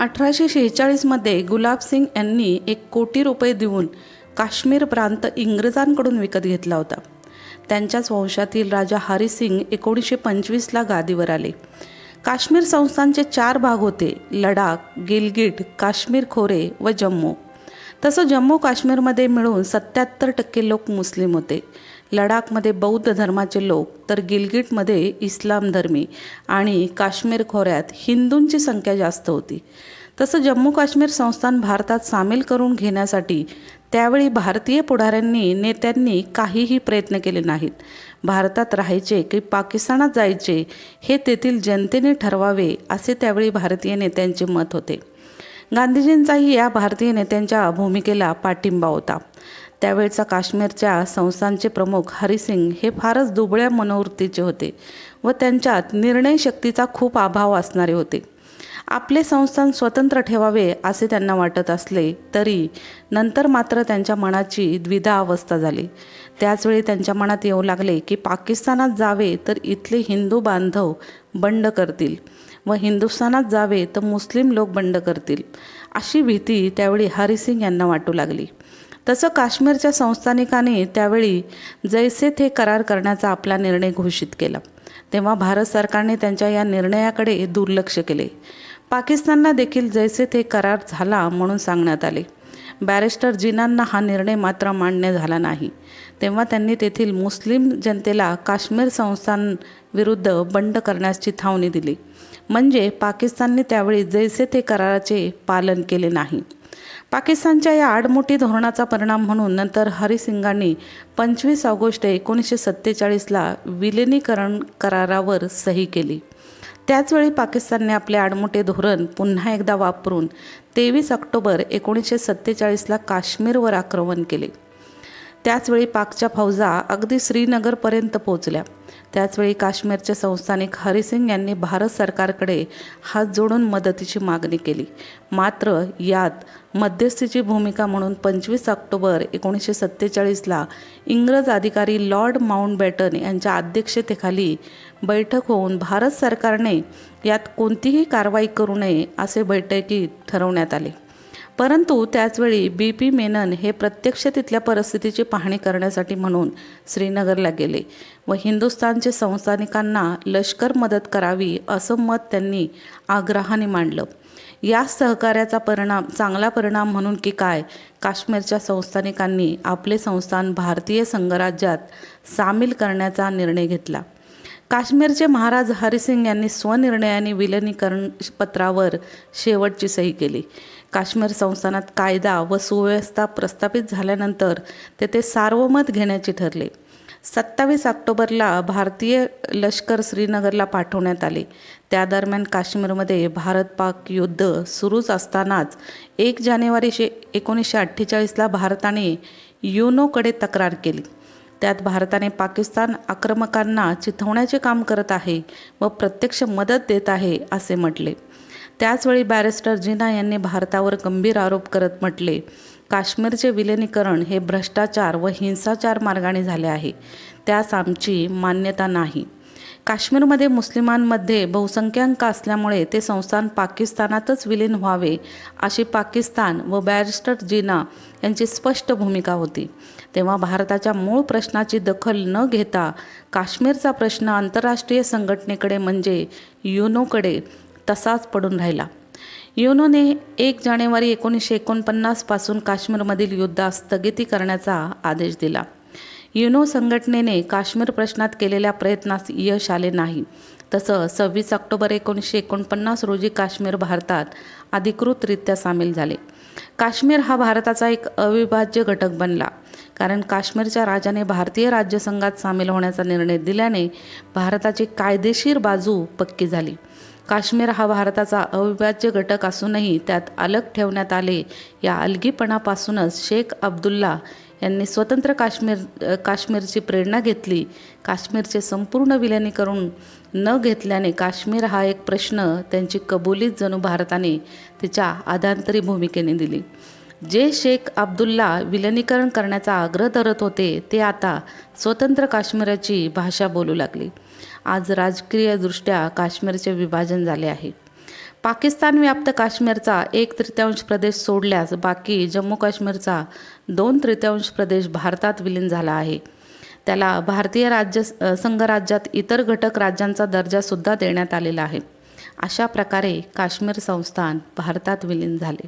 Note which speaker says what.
Speaker 1: अठराशे शेहेचाळीसमध्ये गुलाबसिंग यांनी एक कोटी रुपये देऊन काश्मीर प्रांत इंग्रजांकडून विकत घेतला होता. त्यांच्याच वंशातील राजा हरिसिंग एकोणीसशे पंचवीसला गादीवर आले. काश्मीर संस्थांचे चार भाग होते लडाख गिलगिट काश्मीर खोरे व जम्मू. तसं जम्मू काश्मीरमध्ये मिळून सत्याहत्तर टक्के लोक मुस्लिम होते. लडाखमध्ये बौद्ध धर्माचे लोक तर गिलगिटमध्ये इस्लाम धर्मी आणि काश्मीर खोऱ्यात हिंदूंची संख्या जास्त होती. तसं जम्मू काश्मीर संस्थान भारतात सामील करून घेण्यासाठी त्यावेळी भारतीय पुढाऱ्यांनी नेत्यांनी काहीही प्रयत्न केले नाहीत. भारतात राहायचे की पाकिस्तानात जायचे हे तेथील जनतेने ठरवावे असे त्यावेळी भारतीय नेत्यांचे मत होते. गांधीजींचाही या भारतीय नेत्यांच्या भूमिकेला पाठिंबा होता. त्यावेळचा काश्मीरच्या संस्थांचे प्रमुख हरिसिंग हे फारच दुबळ्या मनोवृत्तीचे होते व त्यांच्यात निर्णय शक्तीचा खूप अभाव असणारे होते. आपले संस्थान स्वतंत्र ठेवावे असे त्यांना वाटत असले तरी नंतर मात्र त्यांच्या मनाची द्विधा अवस्था झाली. त्याचवेळी त्यांच्या मनात येऊ लागले की पाकिस्तानात जावे तर इथले हिंदू बांधव बंड करतील. व हिंदुस्थानात जावे तर मुस्लिम लोक बंड करतील. अशी भीती त्यावेळी हरिसिंग यांना वाटू लागली. तसं काश्मीरच्या संस्थानिकाने त्यावेळी जैसे थे करार करण्याचा आपला निर्णय घोषित केला. तेव्हा भारत सरकारने त्यांच्या या निर्णयाकडे दुर्लक्ष केले. पाकिस्तानला देखील जैसे थे करार झाला म्हणून सांगण्यात आले. बॅरिस्टर जिनांना हा निर्णय मात्र मान्य झाला नाही. तेव्हा त्यांनी तेथील मुस्लिम जनतेला काश्मीर संस्थांविरुद्ध बंड करण्याची चिथावणी दिली. म्हणजे पाकिस्तानने त्यावेळी जैसे ते कराराचे पालन केले नाही. पाकिस्तानच्या या आडमोठी धोरणाचा परिणाम म्हणून नंतर हरिसिंगांनी पंचवीस ऑगस्ट एकोणीसशे सत्तेचाळीसला विलिनीकरण करारावर सही केली. त्याचवेळी पाकिस्तानने आपले आडमोठे धोरण पुन्हा एकदा वापरून तेवीस ऑक्टोबर एकोणीसशे सत्तेचाळीसला काश्मीरवर आक्रमण केले. त्याचवेळी पाकच्या फौजा अगदी श्रीनगरपर्यंत पोहोचल्या. त्याचवेळी काश्मीरचे संस्थानिक हरिसिंग यांनी भारत सरकारकडे हात जोडून मदतीची मागणी केली. मात्र यात मध्यस्थीची भूमिका म्हणून पंचवीस ऑक्टोबर एकोणीसशे सत्तेचाळीसला इंग्रज अधिकारी लॉर्ड माउंटबॅटन यांच्या अध्यक्षतेखाली बैठक होऊन भारत सरकारने यात कोणतीही कारवाई करू नये असे बैठकीत ठरवण्यात आले. परंतु त्याचवेळी बी पी मेनन हे प्रत्यक्ष तिथल्या परिस्थितीची पाहणी करण्यासाठी म्हणून श्रीनगरला गेले व हिंदुस्थानचे संस्थानिकांना लष्कर मदत करावी असं मत त्यांनी आग्रहाने मांडलं. या सहकार्याचा परिणाम चांगला परिणाम म्हणून की काय काश्मीरच्या संस्थानिकांनी आपले संस्थान भारतीय संघराज्यात सामील करण्याचा निर्णय घेतला. काश्मीरचे महाराज हरिसिंग यांनी स्वनिर्णयाने विलनीकरण पत्रावर शेवटची सही केली. काश्मीर संस्थानात कायदा व सुव्यवस्था प्रस्थापित झाल्यानंतर तेथे सार्वमत घेण्याचे ठरले. सत्तावीस ऑक्टोबरला भारतीय लष्कर श्रीनगरला पाठवण्यात आले. त्या दरम्यान काश्मीरमध्ये भारत पाक युद्ध सुरूच असतानाच एक जानेवारी शे एकोणीसशे अठ्ठेचाळीसला भारताने युनोकडे तक्रार केली. त्यात भारताने पाकिस्तान आक्रमकांना चिथवण्याचे काम करत आहे व प्रत्यक्ष मदत देत आहे असे म्हटले. त्याचवेळी बॅरिस्टर जिना यांनी भारतावर गंभीर आरोप करत म्हटले काश्मीरचे विलिनीकरण हे भ्रष्टाचार व हिंसाचार मार्गाने झाले आहे. त्यास आमची मान्यता नाही. काश्मीरमध्ये मुस्लिमांमध्ये बहुसंख्याक असल्यामुळे ते संस्थान पाकिस्तानातच विलीन व्हावे अशी पाकिस्तान व बॅरिस्टर जिना यांची स्पष्ट भूमिका होती. तेव्हा भारताच्या मूळ प्रश्नाची दखल न घेता काश्मीरचा प्रश्न आंतरराष्ट्रीय संघटनेकडे म्हणजे युनोकडे तसाच पडून राहिला. युनोने एक जानेवारी एकोणीसशे एकोणपन्नासपासून काश्मीरमधील युद्धास स्थगिती करण्याचा आदेश दिला. युनो संघटनेने काश्मीर प्रश्नात केलेल्या प्रयत्नास यश आले नाही. तसं सव्वीस ऑक्टोबर एकोणीसशे एकोणपन्नास रोजी काश्मीर भारतात अधिकृतरित्या सामील झाले. काश्मीर हा भारताचा एक अविभाज्य घटक बनला. कारण काश्मीरच्या राजाने भारतीय राज्यसंघात सामील होण्याचा निर्णय दिल्याने भारताची कायदेशीर बाजू पक्की झाली. काश्मीर हा भारताचा अविभाज्य घटक असूनही त्यात अलग ठेवण्यात आले या अलगीपणापासूनच शेख अब्दुल्ला यांनी स्वतंत्र काश्मीर काश्मीरची प्रेरणा घेतली. काश्मीरचे संपूर्ण विलिनीकरण न घेतल्याने काश्मीर हा एक प्रश्न त्यांची कबुलीत जणू भारताने तिच्या आधांतरी भूमिकेने दिली. जे शेख अब्दुल्ला विलनीकरण करण्याचा आग्रह धरत होते ते आता स्वतंत्र काश्मीराची भाषा बोलू लागली. आज राजकीयदृष्ट्या काश्मीरचे विभाजन झाले आहे. पाकिस्तान व्याप्त काश्मीरचा एक तृतीयांश प्रदेश सोडल्यास बाकी जम्मू काश्मीरचा दोन तृतीयांश प्रदेश भारतात विलीन झाला आहे. त्याला भारतीय राज्य संघराज्यात इतर घटक राज्यांचा दर्जासुद्धा देण्यात आलेला आहे. अशा प्रकारे काश्मीर संस्थान भारतात विलीन झाले.